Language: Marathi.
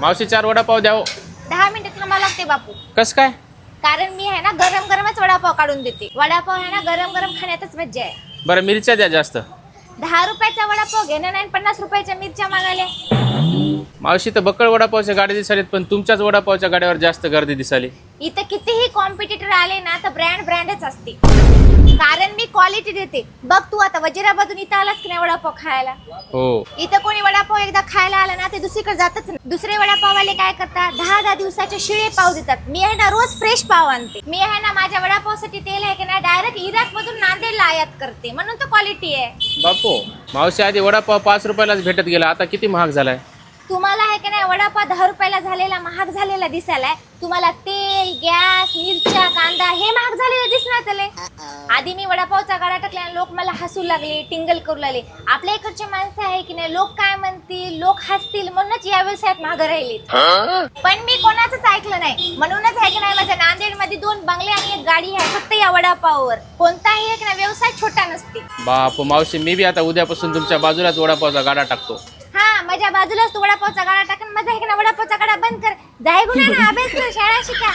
मावशी चार वडापाव द्या हो. दहा मिनिटं थांबावं लागते बापू. कस काय? कारण मी आहे ना गरम गरमच वडापाव काढून देते. वडापाव आहे ना गरम गरम खाण्यातच मज्जा आहे. बरं मिरच्या द्या जास्त. दहा रुपयाचा वडापाव घेणं नाही आणि पन्नास रुपयाच्या मिरच्या मागाल्या. मावशी तर बक्कळ वडापावच्या गाड्या दिसालीत पण तुमच्याच वडापावच्या गाड्यावर जास्त गर्दी दिसाली इथं कितीही कॉम्पिटिटर आले ना तर ब्रँड ब्रँडच असते. कारण मी क्वालिटी देते. बघ तू आता वजिराबादून इथं आलास की नाही वडापाव खायला? हो. इथं कोणी वडापाव एकदा खायला आला ना ते दुसरीकडे जातच नाही. दुसरे वडापाववाले काय करतात? दहा दहा दिवसाचे शिळे पाव देतात. मी आहे ना रोज फ्रेश पाव आणते. मी आहे ना माझ्या वडापावसाठी तेल आहे की ना डायरेक्ट इराक मधून नांदेडला आयात करते. म्हणून तर क्वालिटी आहे. बापू मावशी आधी वडापाव पाच रुपयालाच भेटत गेला. आता किती महाग झालाय? तुम्हाला आहे की नाही वडापाव दहा रुपयाला झालेला महाग झालेला दिसायलाय. तुम्हाला तेल गॅस मिरच्या कांदा हे आधी मी वडापावचा गाडा टाकला लोक मला हसू लागले टिंगल करू लागले. आपल्या इकडचे माणसं आहे की नाही लोक काय म्हणतील लोक हसतील म्हणूनच या व्यवसायात महाग राहिले पण मी कोणाचंच ऐकलं नाही. म्हणूनच आहे की नाही माझ्या नांदेडमध्ये दोन बंगले आणि एक गाडी आहे फक्त या वडापाववर. कोणताही आहे की नाही व्यवसाय छोटा नसते. बापू मावशी मी बी आता उद्यापासून तुमच्या बाजूलाच वडापावचा गाडा टाकतो. हा माझ्या बाजूलाच तू वडापावचा गाडा टाकन माझा आहे की ना वडापावचा गाडा बंद कर. जाय गुन्हा ना अभ्यास कर शाळा शिका.